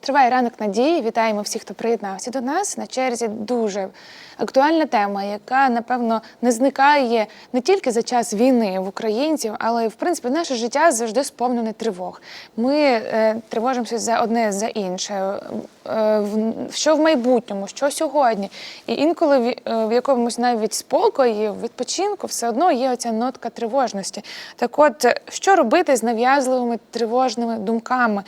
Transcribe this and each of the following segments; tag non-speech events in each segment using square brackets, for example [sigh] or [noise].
Триває ранок надії. Вітаємо всіх, хто приєднався до нас. На черзі дуже актуальна тема, яка напевно не зникає не тільки за час війни в українців, але в принципі наше життя завжди сповнене тривог. Ми е, тривожимося за одне за інше. Е, що в майбутньому, що сьогодні. І інколи в, е, в якомусь навіть спокої, відпочинку, все одно є оця нотка тривожності. Так от, що робити з нав'язливими тривожними думками?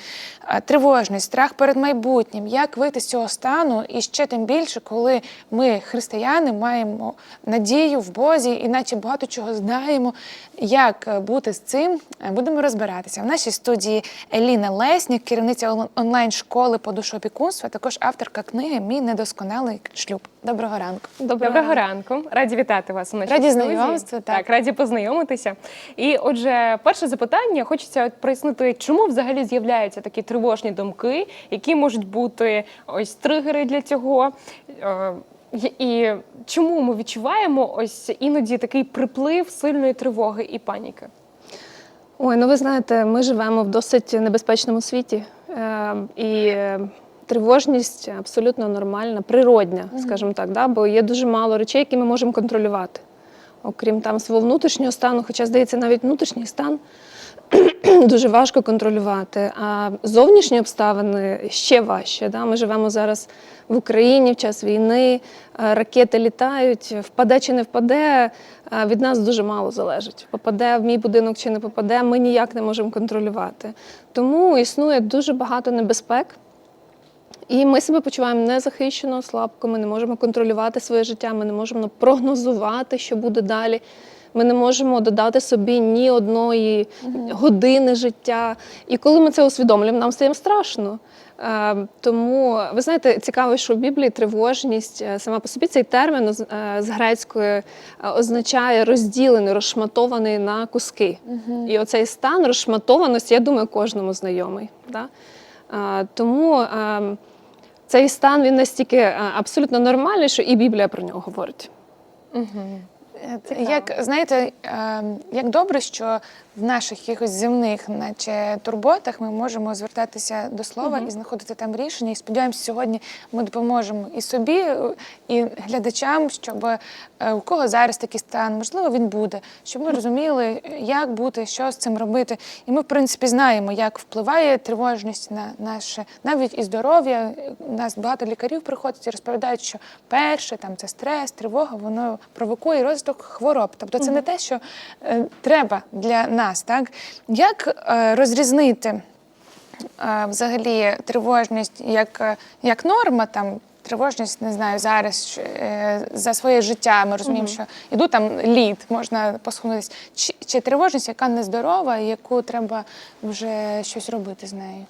Е, Тривожність, страх перед майбутнім, як вийти з цього стану, і ще тим більше, коли ми, християни, маємо надію в Бозі, і наче багато чого знаємо. Як е, бути з цим, е, будемо розбиратися. В нашій студії Еліна Леснік, керівниця онлайн-школи по душоопікунству, а також авторка книги Мій недосконалий шлюб. Доброго ранку. Доброго ранку, раді вітати вас у нашій Раді студії. знайомству, так. так, раді познайомитися. І отже, перше запитання хочеться от прояснити, чому взагалі з'являються такі тривожні думки, які можуть бути ось тригери для цього. Е, і- І чому ми відчуваємо ось іноді такий приплив сильної тривоги і паніки? Ой, ну ви знаєте, ми живемо в досить небезпечному світі, е, і е, тривожність абсолютно нормальна, природня, скажімо так, да? бо є дуже мало речей, які ми можемо контролювати. Окрім там свого внутрішнього стану, хоча, здається, навіть внутрішній стан [clears throat] дуже важко контролювати. А зовнішні обставини ще важче. Да? Ми живемо зараз в Україні в час війни, е, ракети літають, впаде чи не впаде, е, від нас дуже мало залежить. Попаде в мій будинок чи не попаде, ми ніяк не можемо контролювати. Тому існує дуже багато небезпек. І ми себе почуваємо незахищено, слабко, ми не можемо контролювати своє життя, ми не можемо прогнозувати, що буде далі. Ми не можемо додати собі ні одної години життя. І коли ми це усвідомлюємо, нам стає страшно. Е, Тому ви знаєте, цікаво, що в Біблії тривожність е, сама по собі цей термін е, з грецької означає розділений, розшматований на куски. І оцей стан розшматованості, я думаю, кожному знайомий. Да? Тому е, цей стан він настільки е, абсолютно нормальний, що і Біблія про нього говорить. Е, Як знаєте, е, як добре, що в наших якихось земних, наче турботах, ми можемо звертатися до слова і знаходити там рішення. І сподіваємося, сьогодні ми допоможемо і собі, і глядачам, щоб е, у кого зараз такий стан, можливо, він буде, щоб ми розуміли, як бути, що з цим робити. І ми, в принципі, знаємо, як впливає тривожність на наше навіть і здоров'я. У нас багато лікарів приходять і розповідають, що перше там це стрес, тривога, воно провокує розвиток хвороб. Тобто це не те, що е, треба для нас. Так як е, розрізнити е, взагалі тривожність як, е, як норма там. Тривожність, не знаю, зараз е, за своє життя ми розуміємо, що іду там лід, можна посхнутися. Чи, чи тривожність, яка нездорова, і яку треба вже щось робити з нею?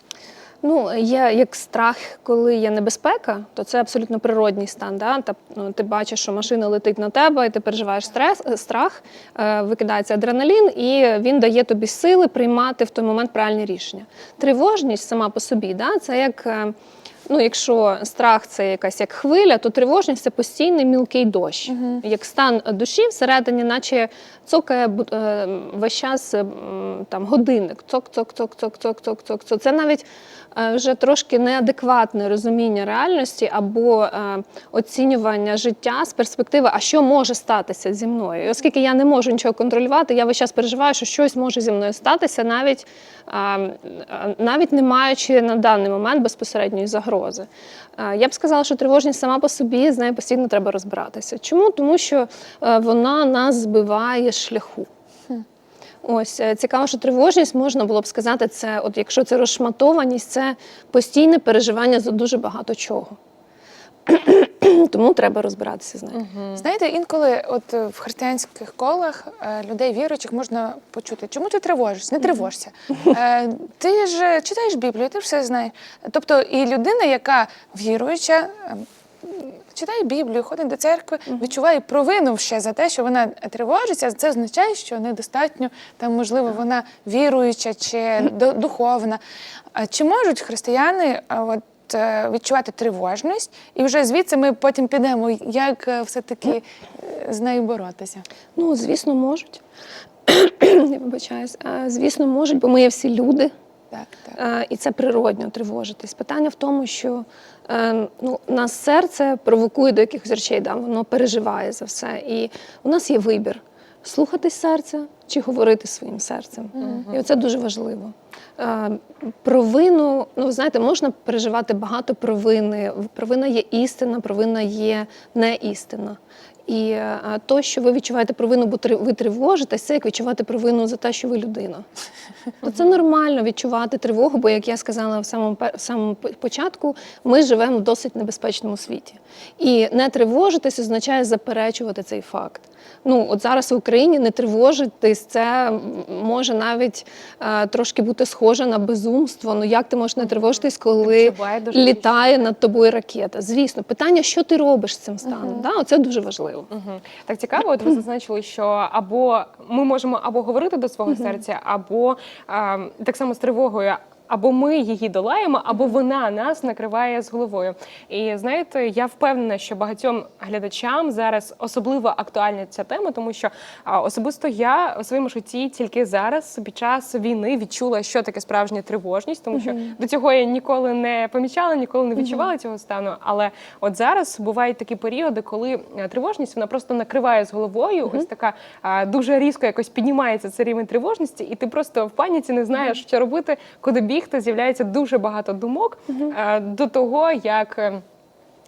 Ну, є як страх, коли є небезпека, то це абсолютно природній стан. Да? Та, ну, ти бачиш, що машина летить на тебе, і ти переживаєш стрес, е, страх, е, викидається адреналін, і він дає тобі сили приймати в той момент правильні рішення. Тривожність сама по собі, да? це як. е, Ну, якщо страх це якась як хвиля, то тривожність це постійний мілкий дощ. Як стан душі всередині, наче цокає е, весь час е, там годинник. Цок, цок, цок, цок, цок, цок, цок, цок. Це навіть е, вже трошки неадекватне розуміння реальності або е, оцінювання життя з перспективи, а що може статися зі мною. І оскільки я не можу нічого контролювати, я весь час переживаю, що щось може зі мною статися, навіть, е, навіть не маючи на даний момент безпосередньої загрози. Е, Я б сказала, що тривожність сама по собі з нею постійно треба розбиратися. Чому? Тому що е, вона нас збиває з шляху. Ось е, цікаво, що тривожність можна було б сказати, це, от якщо це розшматованість, це постійне переживання за дуже багато чого. [clears throat] Тому треба розбиратися з нею. Знаєте, інколи от е, в християнських колах е, людей віруючих можна почути, чому ти тривожишся? Не тривожся. Е, Ти ж читаєш Біблію, ти все знаєш. Тобто, і людина, яка віруюча, читає Біблію, ходить до церкви, відчуває провину ще за те, що вона тривожиться. Це означає, що недостатньо там, можливо, вона віруюча чи [clears throat] духовна. Чи можуть християни а, от, е, відчувати тривожність, і вже звідси ми потім підемо, як е, все-таки е, з нею боротися. Ну, звісно, можуть. Я вибачаюсь. Звісно, можуть, бо ми є всі люди. Так, так. І це природньо тривожитись. Питання в тому, що ну, нас серце провокує до якихось речей, да, воно переживає за все. І у нас є вибір слухатись серця чи говорити своїм серцем. І оце дуже важливо. Е, Провину, ну ви знаєте, можна переживати багато провини. Провина є істина, провина є не істина. І е, то, що ви відчуваєте провину, бо три- ви тривожитесь, це як відчувати провину за те, що ви людина. То це нормально відчувати тривогу, бо, як я сказала в самому, в самому початку, ми живемо в досить небезпечному світі. І не тривожитись означає заперечувати цей факт. Ну, от зараз в Україні не тривожитись, це може навіть е, трошки бути схоже на безумство. Ну як ти можеш не тривожитись, коли літає над тобою ракета? Звісно, питання, що ти робиш з цим станом? Да, оце дуже важливо. Мгм. Так цікаво, от ви зазначили, що або ми можемо або говорити до свого серця, або а, так само з тривогою. Або ми її долаємо, або вона нас накриває з головою. І знаєте, я впевнена, що багатьом глядачам зараз особливо актуальна ця тема, тому що особисто я у своєму житті тільки зараз, під час війни, відчула, що таке справжня тривожність, тому що до цього я ніколи не помічала, ніколи не відчувала цього стану. Але от зараз бувають такі періоди, коли е, тривожність вона просто накриває з головою. Ось така дуже різко якось піднімається цей рівень тривожності, і ти просто в паніці не знаєш, що робити, куди бігти. З'являється дуже багато думок е, до того, як. е,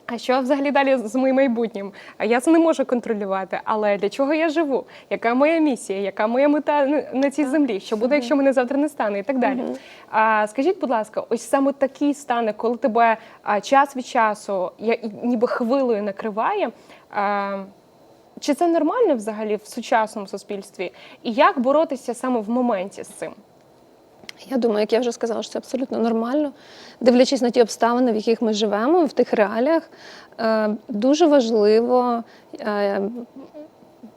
а що взагалі далі з моїм майбутнім? Я це не можу контролювати. Але для чого я живу? Яка моя місія? Яка моя мета на- цій землі? Що буде, якщо мене завтра не стане, і так далі. А скажіть, будь ласка, ось саме такі стани, коли тебе а, час від часу я ніби хвилею накриває. А, чи це нормально взагалі в сучасному суспільстві? І як боротися саме в моменті з цим? Я думаю, як я вже сказала, що це абсолютно нормально. Дивлячись на ті обставини, в яких ми живемо, в тих реаліях, е, дуже важливо е,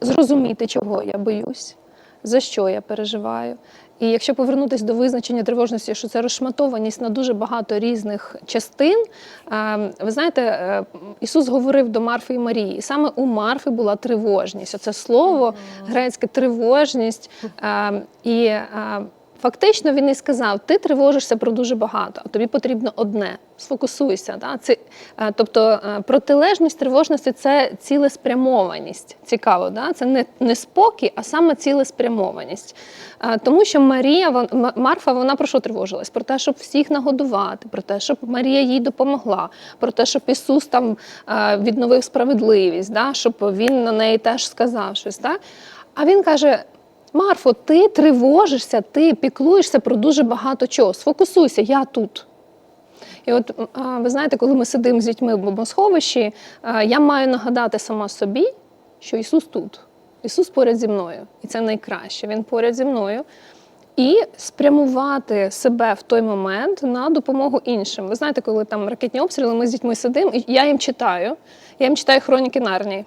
зрозуміти, чого я боюсь, за що я переживаю. І якщо повернутися до визначення тривожності, що це розшматованість на дуже багато різних частин, е, ви знаєте, Ісус говорив до Марфи і Марії, і саме у Марфи була тривожність. Оце слово грецьке тривожність. І Фактично він і сказав: ти тривожишся про дуже багато, а тобі потрібно одне. Сфокусуйся. Да? Це, е, тобто е, протилежність тривожності це цілеспрямованість. Цікаво, да? це не, не спокій, а саме цілеспрямованість. Е, Тому що Марія, вон- Марфа, вона про що тривожилась? Про те, щоб всіх нагодувати, про те, щоб Марія їй допомогла, про те, щоб Ісус там відновив справедливість, да? щоб він на неї теж сказав щось. Да? А він каже: Марфо, ти тривожишся, ти піклуєшся про дуже багато чого. Сфокусуйся, я тут. І от ви знаєте, коли ми сидимо з дітьми в бомбосховищі, я маю нагадати сама собі, що Ісус тут. Ісус поряд зі мною. І це найкраще. Він поряд зі мною. І спрямувати себе в той момент на допомогу іншим. Ви знаєте, коли там ракетні обстріли, ми з дітьми сидимо, і я їм читаю. Я їм читаю хроніки Нарнії.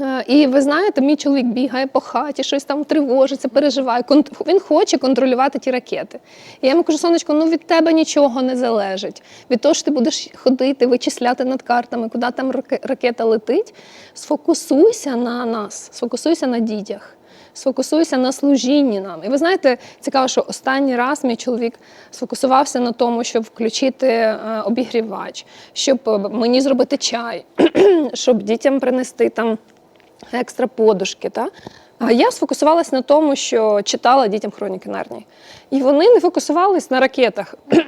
Е, І ви знаєте, мій чоловік бігає по хаті, щось там тривожиться, переживає. Він хоче контролювати ті ракети. І я йому кажу, сонечко, ну від тебе нічого не залежить. Від того, що ти будеш ходити, вичисляти над картами, куди там раке- ракета летить. Сфокусуйся на нас, сфокусуйся на дітях. Сфокусуйся на служінні нам. І ви знаєте, цікаво, що останній раз мій чоловік сфокусувався на тому, щоб включити е, обігрівач, щоб е, мені зробити чай, [clears throat] щоб дітям принести там екстра подушки. Та? А я сфокусувалася на тому, що читала дітям хроніки Нарнії. І вони не фокусувались на ракетах. [clears throat]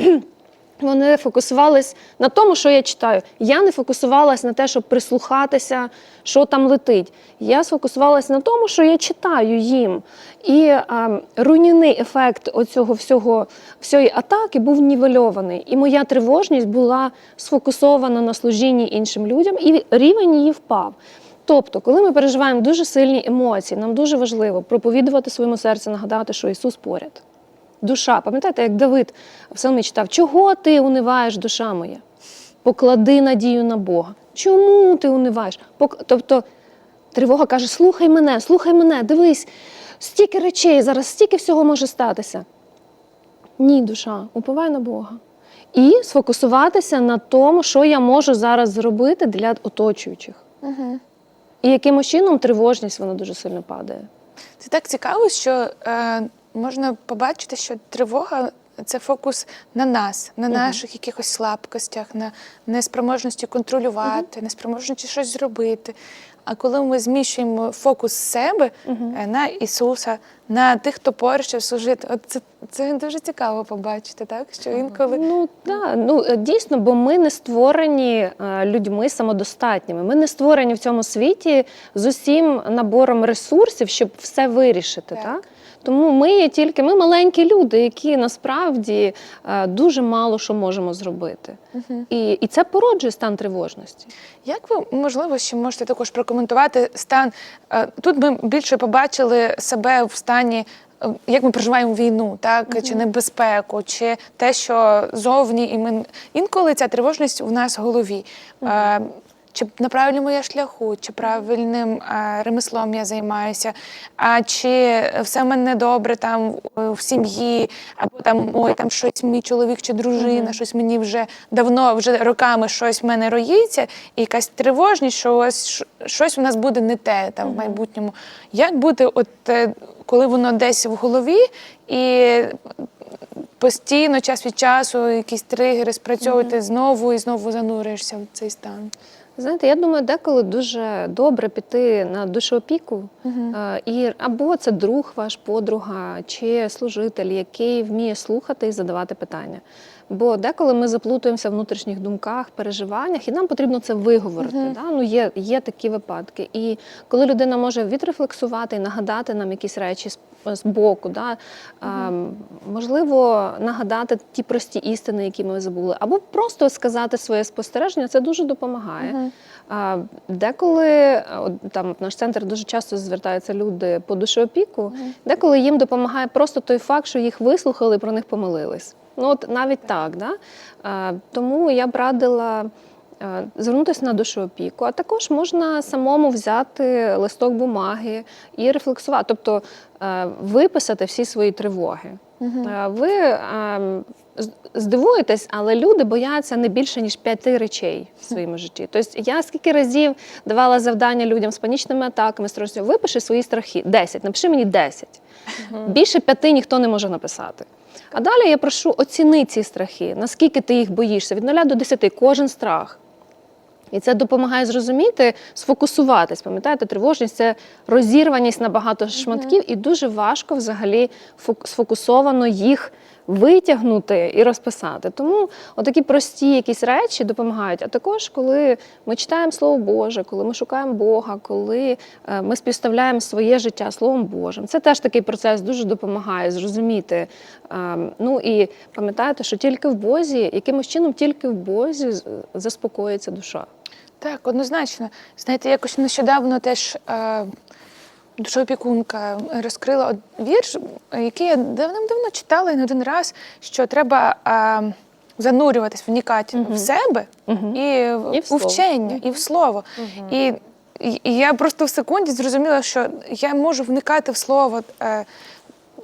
Вони фокусувались на тому, що я читаю. Я не фокусувалась на те, щоб прислухатися, що там летить. Я сфокусувалась на тому, що я читаю їм. І а, руйнівний ефект оцього всього всієї атаки був нівельований. І моя тривожність була сфокусована на служінні іншим людям, і рівень її впав. Тобто, коли ми переживаємо дуже сильні емоції, нам дуже важливо проповідувати своєму серцю, нагадати, що Ісус поряд. Душа, пам'ятаєте, як Давид в псалмі читав, чого ти униваєш, душа моя? Поклади надію на Бога. Чому ти униваєш? Пок- Тобто тривога каже: слухай мене, слухай мене, дивись, стільки речей, зараз стільки всього може статися. Ні, душа, уповай на Бога. І сфокусуватися на тому, що я можу зараз зробити для оточуючих. Угу. І якимось чином тривожність вона дуже сильно падає. Це так цікаво, що е, можна побачити, що тривога це фокус на нас, на наших якихось слабкостях, на неспроможності контролювати, неспроможності щось зробити. А коли ми зміщуємо фокус з себе е, на Ісуса, на тих, хто поруч служити, от це, це дуже цікаво побачити, так? Що інколи Ну так, ну е, дійсно, бо ми не створені е, людьми самодостатніми. Ми не створені в цьому світі з усім набором ресурсів, щоб все вирішити. Так. Так. Тому ми є тільки ми маленькі люди, які насправді е, дуже мало що можемо зробити. І, і це породжує стан тривожності. Як ви можливо ще можете також прокоментувати стан? Тут ми більше побачили себе в стані, як ми проживаємо війну, так? Чи небезпеку, чи те, що зовні, і ми інколи ця тривожність у нас в голові. Е, Чи на правильному я шляху, чи правильним е, ремеслом я займаюся, а чи все в мене добре там в сім'ї, або там ой, там щось мій чоловік чи дружина, щось мені вже давно, вже роками щось в мене роїться, і якась тривожність, що ось щось у нас буде не те там в майбутньому. Як бути, от е, коли воно десь в голові і постійно, час від часу, якісь тригери спрацьовувати знову і знову занурюєшся в цей стан? Знаєте, я думаю, деколи дуже добре піти на душоопіку, е, і або це друг ваш, подруга, чи служитель, який вміє слухати і задавати питання. Бо деколи ми заплутуємося в внутрішніх думках, переживаннях, і нам потрібно це виговорити. Да? Ну, є, є такі випадки. І коли людина може відрефлексувати і нагадати нам якісь речі з, з боку, да? а, можливо, нагадати ті прості істини, які ми забули, або просто сказати своє спостереження, це дуже допомагає. А, деколи а, от, там в наш центр дуже часто звертаються люди по душоопіку, деколи їм допомагає просто той факт, що їх вислухали і про них помилились. Ну от навіть так, да? тому я б радила. е, Звернутися на душоопіку, а також можна самому взяти листок бумаги і рефлексувати, тобто е, виписати всі свої тривоги. Е, Ви здивуєтесь, але люди бояться не більше ніж п'яти речей в своєму житті. Тобто я скільки разів давала завдання людям з панічними атаками, стресом, випиши свої страхи. 10, напиши мені 10. Більше п'яти ніхто не може написати. А далі я прошу оціни ці страхи, наскільки ти їх боїшся, від 0 до 10, кожен страх. І це допомагає зрозуміти, сфокусуватись. Пам'ятаєте, тривожність це розірваність на багато шматків, і дуже важко взагалі сфокусовано їх витягнути і розписати. Тому отакі прості якісь речі допомагають. А також, коли ми читаємо Слово Боже, коли ми шукаємо Бога, коли е, ми співставляємо своє життя Словом Божим, це теж такий процес дуже допомагає зрозуміти. Ем, Ну і пам'ятаєте, що тільки в Бозі, якимось чином тільки в Бозі заспокоїться душа. Так, однозначно. Знаєте, якось нещодавно теж е, душоопікунка розкрила вірш, який я давним-давно читала і не один раз, що треба а, занурюватись, вникати в себе і, в- І в у слово. вчення, і в слово. І, і, і я просто в секунді зрозуміла, що я можу вникати в слово.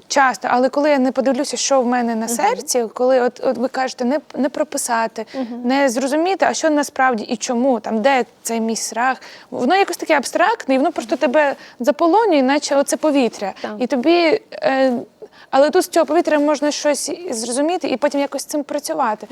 Часто, але коли я не подивлюся, що в мене на серці, коли от, от ви кажете, не, не прописати, не зрозуміти, а що насправді і чому, там де цей мій страх, воно якось таке абстрактне, і воно просто тебе заполонює, наче оце повітря. І тобі, е, але тут з цього повітря можна щось зрозуміти і потім якось з цим працювати.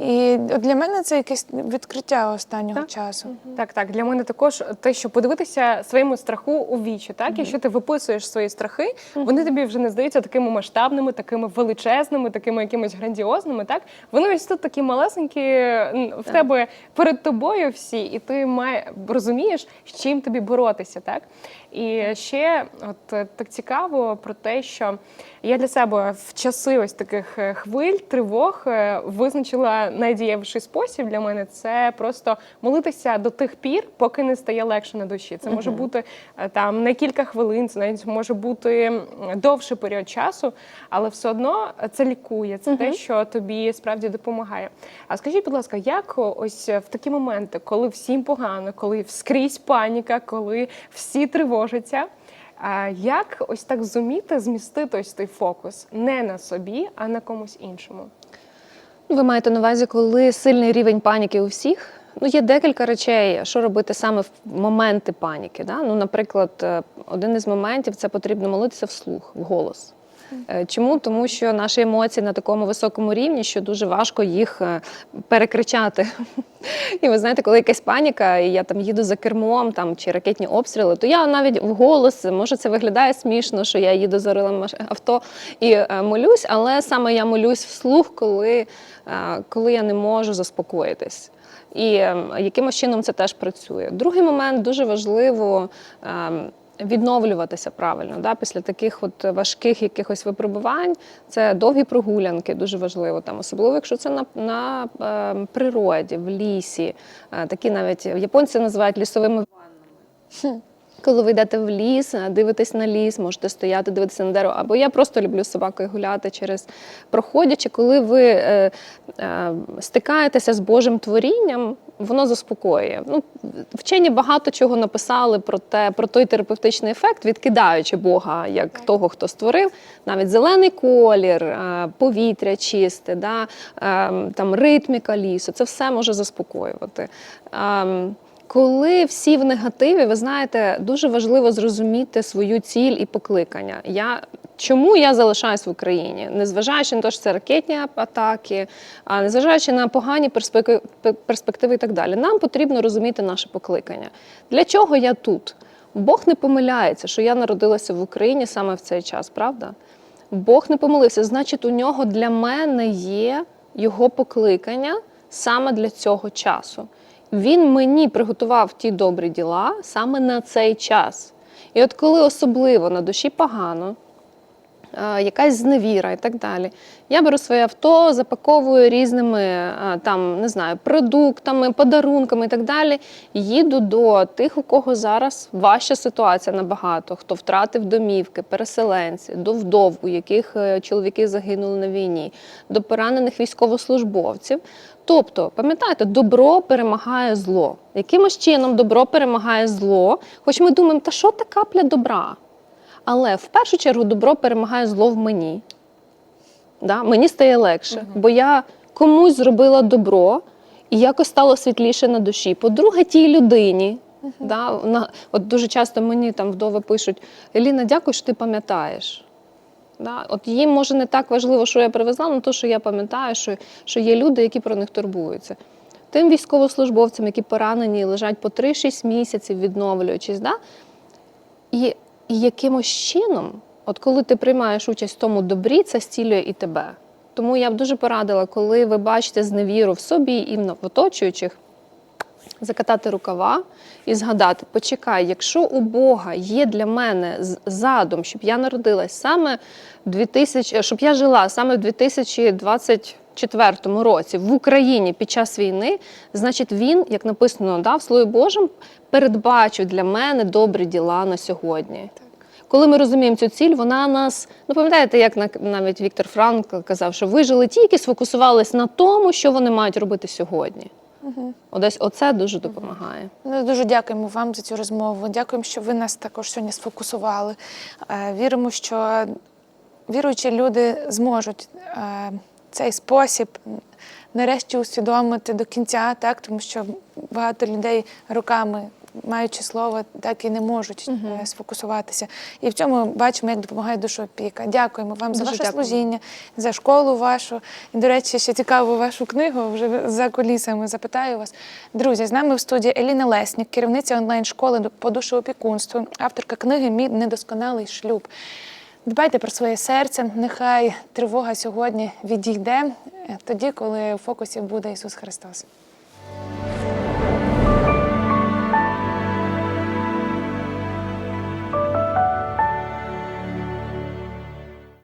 І от для мене це якесь відкриття останнього часу. Так, так. Для мене також те, що подивитися своєму страху у вічі. Так, якщо ти виписуєш свої страхи, вони тобі вже не здаються такими масштабними, такими величезними, такими якимись грандіозними. Так вони ось тут такі малесенькі в тебе перед тобою всі, і ти має розумієш, з чим тобі боротися. Так і ще от так цікаво про те, що я для себе в часи ось таких е, хвиль, тривог е, визначила найдієвіший спосіб для мене це просто молитися до тих пір, поки не стає легше на душі. Це може бути е, там не кілька хвилин, це навіть може бути довший період часу, але все одно це лікує. Це те, що тобі справді допомагає. А скажіть, будь ласка, як ось в такі моменти, коли всім погано, коли скрізь паніка, коли всі тривожаться. А як ось так зуміти змістити ось той фокус не на собі, а на комусь іншому? Ви маєте на увазі, коли сильний рівень паніки у всіх? Ну, є декілька речей, що робити саме в моменти паніки. Да? Ну, наприклад, е, один із моментів це потрібно молитися вслух, в Е, Чому? Тому що наші емоції на такому високому рівні, що дуже важко їх е, перекричати. [laughs] І ви знаєте, коли якась паніка, і я там їду за кермом там, чи ракетні обстріли, то я навіть вголос, може це виглядає смішно, що я їду за рулем маш- авто і е, молюсь, але саме я молюсь вслух, коли, е, коли я не можу заспокоїтись. І е, якимось чином це теж працює. Другий момент дуже важливо. Відновлюватися правильно да, після таких от важких якихось випробувань. Це довгі прогулянки, дуже важливо там, особливо якщо це на, на е, природі, в лісі. Е, такі навіть японці називають лісовими ваннами. Коли ви йдете в ліс, е, дивитесь на ліс, можете стояти, дивитися на дерево. Або я просто люблю з собакою гуляти через проходячи, коли ви е, е, стикаєтеся з Божим творінням, воно заспокоює. Ну, вчені багато чого написали про те, про той терапевтичний ефект, відкидаючи Бога як того, хто створив. Навіть зелений колір, е, повітря чисте, да, е, там ритміка лісу, це все може заспокоювати. Ем, коли всі в негативі, ви знаєте, дуже важливо зрозуміти свою ціль і покликання. Я чому я залишаюсь в Україні, незважаючи на те, що це ракетні атаки, а незважаючи на погані перспективи і так далі. Нам потрібно розуміти наше покликання. Для чого я тут? Бог не помиляється, що я народилася в Україні саме в цей час, правда? Бог не помилився, значить, у нього для мене є його покликання саме для цього часу. Він мені приготував ті добрі діла саме на цей час. І от коли особливо на душі погано, якась зневіра і так далі. Я беру своє авто, запаковую різними е, там, не знаю, продуктами, подарунками і так далі. Їду до тих, у кого зараз важча ситуація набагато, хто втратив домівки, переселенці, до вдов, у яких е, чоловіки загинули на війні, до поранених військовослужбовців. Тобто, пам'ятаєте, добро перемагає зло. Якимось чином добро перемагає зло, хоч ми думаємо, та що та капля добра? Але в першу чергу добро перемагає зло в мені. Да? Мені стає легше, бо я комусь зробила добро і якось стало світліше на душі. По-друге, тій людині. Да? Вона, от дуже часто мені там вдови пишуть: Еліна, дякую, що ти пам'ятаєш. Да? От їм може не так важливо, що я привезла, але то, що я пам'ятаю, що, що є люди, які про них турбуються. Тим військовослужбовцям, які поранені, лежать по 3-6 місяців, відновлюючись. Да? І, і якимось чином, от коли ти приймаєш участь в тому добрі, це зцілює і тебе. Тому я б дуже порадила, коли ви бачите зневіру в собі і в оточуючих, закатати рукава і згадати: почекай, якщо у Бога є для мене задум, щоб я народилась саме в 2000, щоб я жила саме в 2024 році в Україні під час війни, значить він, як написано да, в Слові Божому, передбачив для мене добрі діла на сьогодні. Коли ми розуміємо цю ціль, вона нас, ну пам'ятаєте, як навіть Віктор Франкл казав, що вижили ті, які сфокусувались на тому, що вони мають робити сьогодні. Одесь оце дуже допомагає. Ну, дуже дякуємо вам за цю розмову. Дякуємо, що ви нас також сьогодні сфокусували. Е, Віримо, що віруючі люди зможуть е, цей спосіб нарешті усвідомити до кінця, так тому що багато людей роками. Маючи слово, так і не можуть е, сфокусуватися. І в цьому бачимо, як допомагає душоопіка. Дякуємо вам за ваше дякуємо. служіння, за школу вашу. І, до речі, ще цікаву вашу книгу вже за кулісами. Запитаю вас. Друзі, з нами в студії Еліна Леснік, керівниця онлайн-школи по душоопікунству, авторка книги Мій недосконалий шлюб. Дбайте про своє серце, нехай тривога сьогодні відійде е, тоді, коли в фокусі буде Ісус Христос.